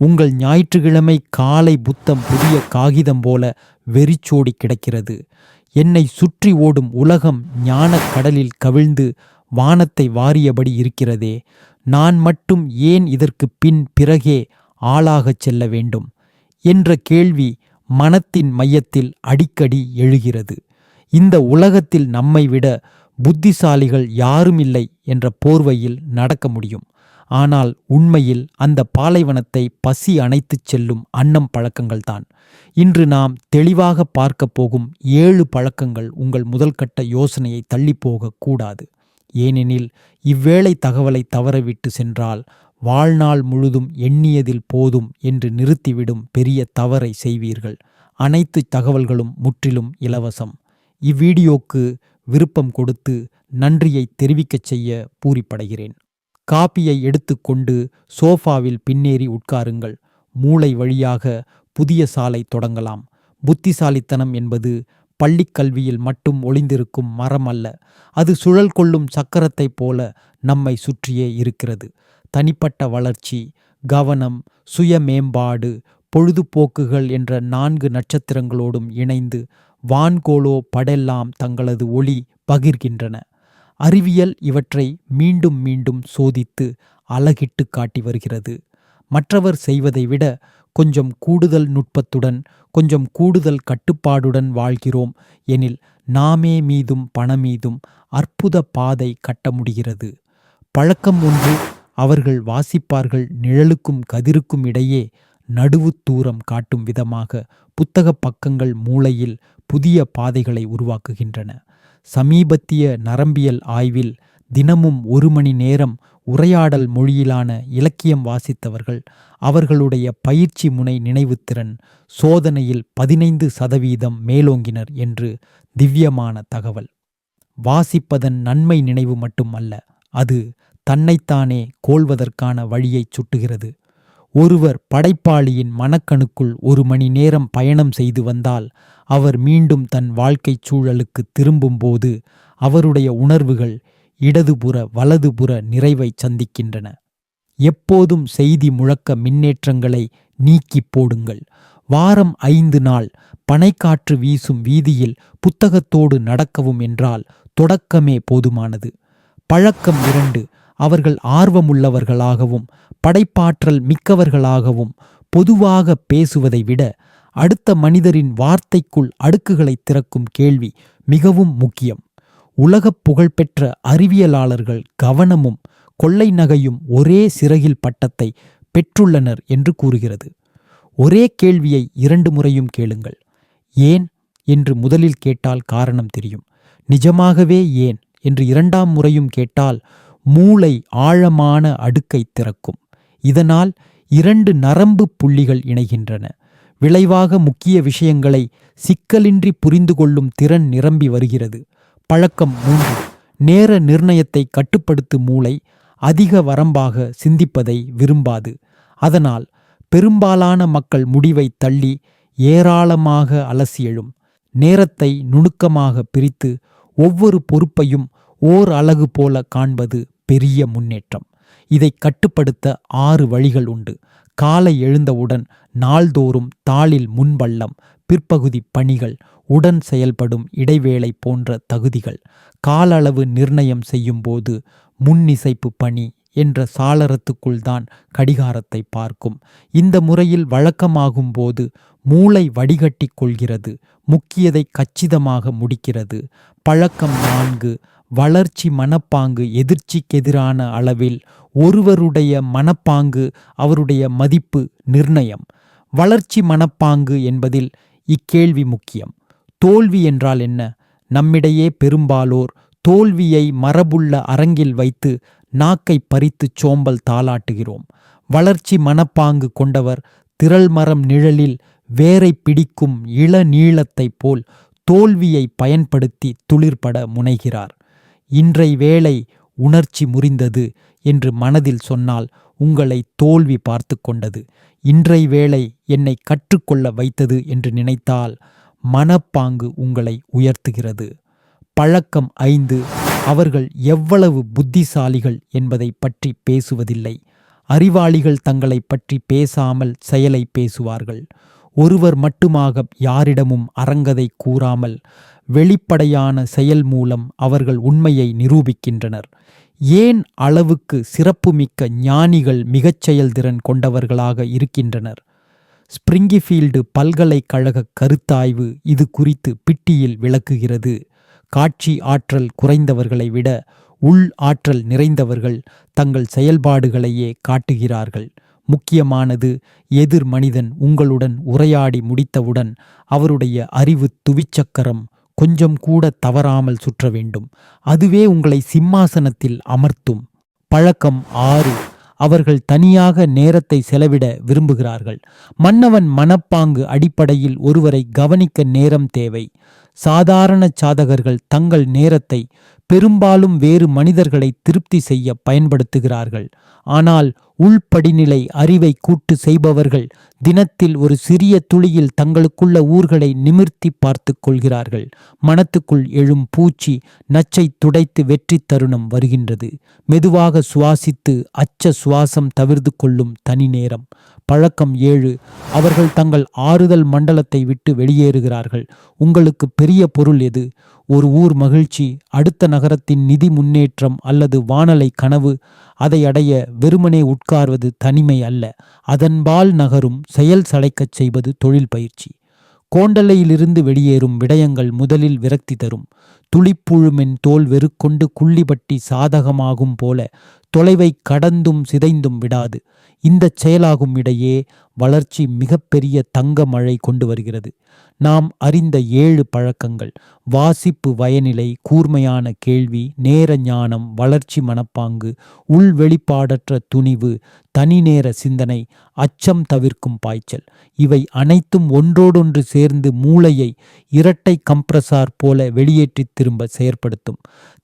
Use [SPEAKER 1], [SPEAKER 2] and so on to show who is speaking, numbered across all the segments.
[SPEAKER 1] உங்கள் ஞாயிற்றுக்கிழமை காலை புத்தம் புதிய காகிதம் போல வெறிச்சோடி கிடக்கிறது. என்னை சுற்றி ஓடும் உலகம் ஞானக் கடலில் கவிழ்ந்து வானத்தை வாரியபடி இருக்கிறதே. நான் மட்டும் ஏன் இதற்கு பின் பிறகே ஆளாகச் செல்ல வேண்டும்? என்ற கேள்வி மனத்தின் மையத்தில் அடிக்கடி எழுகிறது. இந்த உலகத்தில் நம்மை விட புத்திசாலிகள் யாரும் இல்லை என்ற போர்வையில் நடக்க முடியும். ஆனால் உண்மையில் அந்த பாலைவனத்தை பசி அணைத்துச் செல்லும் அன்னம் பழக்கங்கள்தான். இன்று நாம் தெளிவாக பார்க்கப் போகும் ஏழு பழக்கங்கள் உங்கள் முதல்கட்ட யோசனையை தள்ளிப்போகக் கூடாது. ஏனெனில் இவ்வேளை தகவலை தவறவிட்டு சென்றால் வாழ்நாள் முழுதும் எண்ணியதில் போதும் என்று நிறுத்திவிடும் பெரிய தவறை செய்வீர்கள். அனைத்து தகவல்களும் முற்றிலும் இலவசம். இவ்வீடியோக்கு விருப்பம் கொடுத்து நன்றியை தெரிவிக்கச் செய்ய பூரிப்படைகிறேன். காப்பியை எடுத்துக்கொண்டு சோஃபாவில் பின்னேறி உட்காருங்கள். மூளை வழியாக புதிய சாலை தொடங்கலாம். புத்திசாலித்தனம் என்பது பள்ளிக் கல்வியில் மட்டும் ஒளிந்திருக்கும் மரம் அல்ல அது சுழல் கொள்ளும் சக்கரத்தைப் போல நம்மை சுற்றியே இருக்கிறது. தனிப்பட்ட வளர்ச்சி கவனம் சுய மேம்பாடு பொழுதுபோக்குகள் என்ற நான்கு நட்சத்திரங்களோடும் இணைந்து வான்கோளோ படெல்லாம் தங்களது ஒளி பகிர்கின்றன. அறிவியல் இவற்றை மீண்டும் மீண்டும் சோதித்து அழகிட்டு காட்டி வருகிறது. மற்றவர் செய்வதை விட கொஞ்சம் கூடுதல் நுட்பத்துடன் கொஞ்சம் கூடுதல் கட்டுப்பாடுடன் வாழ்கிறோம் எனில் நாமே மீதும் பணமீதும் அற்புத பாதை கட்ட முடிகிறது. பழக்கம் ஒன்று அவர்கள் வாசிப்பார்கள் நிழலுக்கும் கதிருக்கும் இடையே நடுவுத் தூரம் காட்டும் விதமாக புத்தகப் பக்கங்கள் மூளையில் புதிய பாதைகளை உருவாக்குகின்றன. சமீபத்திய நரம்பியல் ஆய்வில் தினமும் ஒரு மணி நேரம் உரையாடல் மொழியிலான இலக்கியம் வாசித்தவர்கள் அவர்களுடைய பயிற்சி முனை நினைவுத்திறன் சோதனையில் பதினைந்து சதவீதம் மேலோங்கினர் என்று திவ்யமான தகவல். வாசிப்பதன் நன்மை நினைவு மட்டுமல்ல அது தன்னைத்தானே கோள்வதற்கான வழியைச் சுட்டுகிறது. ஒருவர் படைப்பாளியின் மனக்கணுக்குள் ஒரு மணி நேரம் பயணம் செய்து வந்தால் அவர் மீண்டும் தன் வாழ்க்கைச் சூழலுக்கு திரும்பும்போது அவருடைய உணர்வுகள் இடதுபுற வலதுபுற நிறைவைச் சந்திக்கின்றன. எப்போதும் செய்தி முழக்க மின்னேற்றங்களை நீக்கிப் போடுங்கள். வாரம் ஐந்து நாள் பனைக்காற்று வீசும் வீதியில் புத்தகத்தோடு நடக்கவும் என்றால் தொடக்கமே போதுமானது. பழக்கம் இரண்டு அவர்கள் ஆர்வமுள்ளவர்களாகவும் படைப்பாற்றல் மிக்கவர்களாகவும் பொதுவாக பேசுவதை விட அடுத்த மனிதரின் வார்த்தைக்குள் அடுக்குகளை திறக்கும் கேள்வி மிகவும் முக்கியம். உலகப் புகழ்பெற்ற அறிவியலாளர்கள் கவனமும் கொள்ளை நகையும் ஒரே சிறகில் பட்டத்தை பெற்றுள்ளனர் என்று கூறுகிறது. ஒரே கேள்வியை இரண்டு முறையும் கேளுங்கள். ஏன் என்று முதலில் கேட்டால் காரணம் தெரியும். நிஜமாகவே ஏன் என்று இரண்டாம் முறையும் கேட்டால் மூளை ஆழமான அடுக்கை திறக்கும். இதனால் இரண்டு நரம்பு புள்ளிகள் இணைகின்றன. விளைவாக முக்கிய விஷயங்களை சிக்கலின்றி புரிந்து கொள்ளும் திறன் நிரம்பி வருகிறது. பழக்கம் மூன்று. நேர நிர்ணயத்தை கட்டுப்படுத்து மூளை அதிக வரம்பாக சிந்திப்பதை விரும்பாது. அதனால் பெரும்பாலான மக்கள் முடிவை தள்ளி ஏராளமாக அலசி எழும். நேரத்தை நுணுக்கமாக பிரித்து ஒவ்வொரு பொறுப்பையும் ஓர் அலகு போல காண்பது பெரிய முன்னேற்றம். இதை கட்டுப்படுத்த ஆறு வழிகள் உண்டு. காலை எழுந்தவுடன் நாள்தோறும் தாளில் முன்பள்ளம் பிற்பகுதி பணிகள் உடன் செயல்படும் இடைவேளை போன்ற தகுதிகள். காலளவு நிர்ணயம் செய்யும்போது முன்னிசைப்பு பணி என்ற சாளரத்துக்குள்தான் கடிகாரத்தை பார்க்கும். இந்த முறையில் வழக்கமாகும் போது மூளை வடிகட்டி கொள்கிறது முக்கியதை கச்சிதமாக முடிக்கிறது. பழக்கம் நான்கு வளர்ச்சி மனப்பாங்கு எதிர்ச்சிக்கெதிரான அளவில் ஒருவருடைய மனப்பாங்கு அவருடைய மதிப்பு நிர்ணயம். வளர்ச்சி மனப்பாங்கு என்பதில் இக்கேள்வி முக்கியம். தோல்வி என்றால் என்ன? நம்மிடையே பெரும்பாலோர் தோல்வியை மரபுள்ள அரங்கில் வைத்து நாக்கை பறித்துச் சோம்பல் தாளாட்டுகிறோம். வளர்ச்சி மனப்பாங்கு கொண்டவர் திரள்மரம் நிழலில் வேரை பிடிக்கும் இளநீளத்தைப் போல் தோல்வியை பயன்படுத்தி துளிர்பட முனைகிறார். இன்றை வேளை உணர்ச்சி முறிந்தது என்று மனதில் சொன்னால் உங்களை தோல்வி பார்த்து கொண்டது. இன்றை வேளை என்னை கற்றுக்கொள்ள வைத்தது என்று நினைத்தால் மனப்பாங்கு உங்களை உயர்த்துகிறது. பழக்கம் ஐந்து அவர்கள் எவ்வளவு புத்திசாலிகள் என்பதை பற்றி பேசுவதில்லை. அறிவாளிகள் தங்களை பற்றி பேசாமல் செயலை பேசுவார்கள். ஒருவர் மட்டுமாக யாரிடமும் அரங்கதை கூறாமல் வெளிப்படையான செயல் மூலம் அவர்கள் உண்மையை நிரூபிக்கின்றனர். ஏன் அளவுக்கு சிறப்புமிக்க ஞானிகள் மிகச் செயல்திறன் கொண்டவர்களாக இருக்கின்றனர்? ஸ்பிரிங்கிஃபீல்டு பல்கலைக்கழக கருத்தாய்வு இது குறித்து பிட்டியில் விளக்குகிறது. காட்சி ஆற்றல் குறைந்தவர்களை விட உள் ஆற்றல் நிறைந்தவர்கள் தங்கள் செயல்பாடுகளையே காட்டுகிறார்கள். முக்கியமானது எதிர் மனிதன் உங்களுடன் உரையாடி முடித்தவுடன் அவருடைய அறிவு துவிச்சக்கரம் கொஞ்சம் கூட தவறாமல் சுற்ற வேண்டும். அதுவே உங்களை சிம்மாசனத்தில் அமர்த்தும். பழக்கம் ஆறு. அவர்கள் தனியாக நேரத்தை செலவிட விரும்புகிறார்கள். மன்னவன் மனப்பாங்கு அடிப்படையில் ஒருவரை கவனிக்க நேரம் தேவை. சாதாரண சாதகர்கள் தங்கள் நேரத்தை பெரும்பாலும் வேறு மனிதர்களை திருப்தி செய்ய பயன்படுத்துகிறார்கள். ஆனால் உள்படிநிலை அறிவை கூட்டு செய்பவர்கள் தினத்தில் ஒரு சிறிய துளியில் தங்களுக்குள்ள ஊர்களை நிமிர்த்தி பார்த்து கொள்கிறார்கள். மனத்துக்குள் எழும் பூச்சி நச்சை துடைத்து வெற்றி தருணம் வருகின்றது. மெதுவாக சுவாசித்து அச்ச சுவாசம் தவிர்த்து கொள்ளும் தனி நேரம். பழக்கம் ஏழு அவர்கள் தங்கள் ஆறுதல் மண்டலத்தை விட்டு வெளியேறுகிறார்கள். உங்களுக்கு பெரிய பொருள் எது? ஒரு ஊர் மகிழ்ச்சி அடுத்த நகரத்தின் நிதி முன்னேற்றம் அல்லது வானலை கனவு அதை அடைய வெறுமனே உட்கார்வது தனிமை அல்ல. அதன்பால் நகரும் செயல் சளைக்கச் செய்வது தொழில் பயிற்சி. கோண்டலையிலிருந்து வெளியேறும் விடயங்கள் முதலில் விரக்தி தரும். துளிப்புழுமென் தோல் வெறுக்கொண்டு குள்ளிபட்டி சாதகமாகும் போல தொலைவை கடந்தும் சிதைந்தும் விடாது. இந்த செயலாகும் இடையே வளர்ச்சி மிகப்பெரிய தங்க மழை கொண்டு வருகிறது. நாம் அறிந்த ஏழு பழக்கங்கள். வாசிப்பு வயநிலை கூர்மையான கேள்வி நேர ஞானம் வளர்ச்சி மனப்பாங்கு உள் வெளிப்பாடற்ற துணிவு தனிநேர சிந்தனை அச்சம் தவிர்க்கும் பாய்ச்சல். இவை அனைத்தும் ஒன்றோடொன்று சேர்ந்து மூளையை இரட்டை கம்ப்ரசார் போல வெளியேற்றி திரும்ப செயற்படுத்தும்.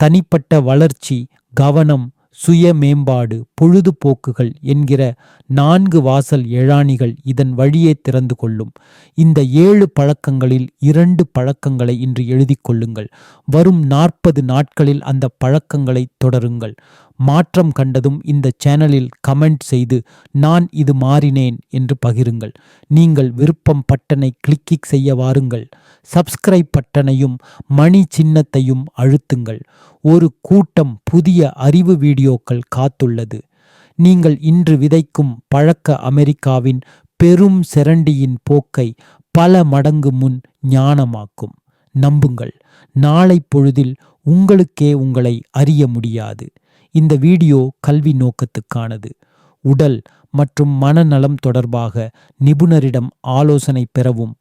[SPEAKER 1] தனிப்பட்ட வளர்ச்சி கவனம் சுய மேம்பாடு பொழுதுபோக்குகள் என்கிற நான்கு வாசல் எழாணிகள் இதன் வழியே திறந்து கொள்ளும். இந்த ஏழு பழக்கங்களில் இரண்டு பழக்கங்களை இன்று எழுதி கொள்ளுங்கள். வரும் நாற்பது நாட்களில் அந்த பழக்கங்களை தொடருங்கள். மாற்றம் கண்டதும் இந்த சேனலில் கமெண்ட் செய்து நான் இது மாறினேன் என்று பகிருங்கள். நீங்கள் விருப்பம் பட்டனை கிளிக்கிக் செய்ய வாருங்கள். சப்ஸ்கிரைப் பட்டனையும் மணி சின்னத்தையும் அழுத்துங்கள். ஒரு கூட்டம் புதிய அறிவு வீடியோக்கள் காத்துள்ளது. நீங்கள் இன்று விதைக்கும் பழக்க அமெரிக்காவின் பெரும் செரண்டியின் போக்கை பல மடங்கு முன் ஞானமாக்கும். நம்புங்கள். நாளை பொழுதில் உங்களுக்கே உங்களை அறிய முடியாது. இந்த வீடியோ கல்வி நோக்கத்துக்கானது உடல் மற்றும் மனநலம் தொடர்பாக நிபுணரிடம் ஆலோசனை பெறவும்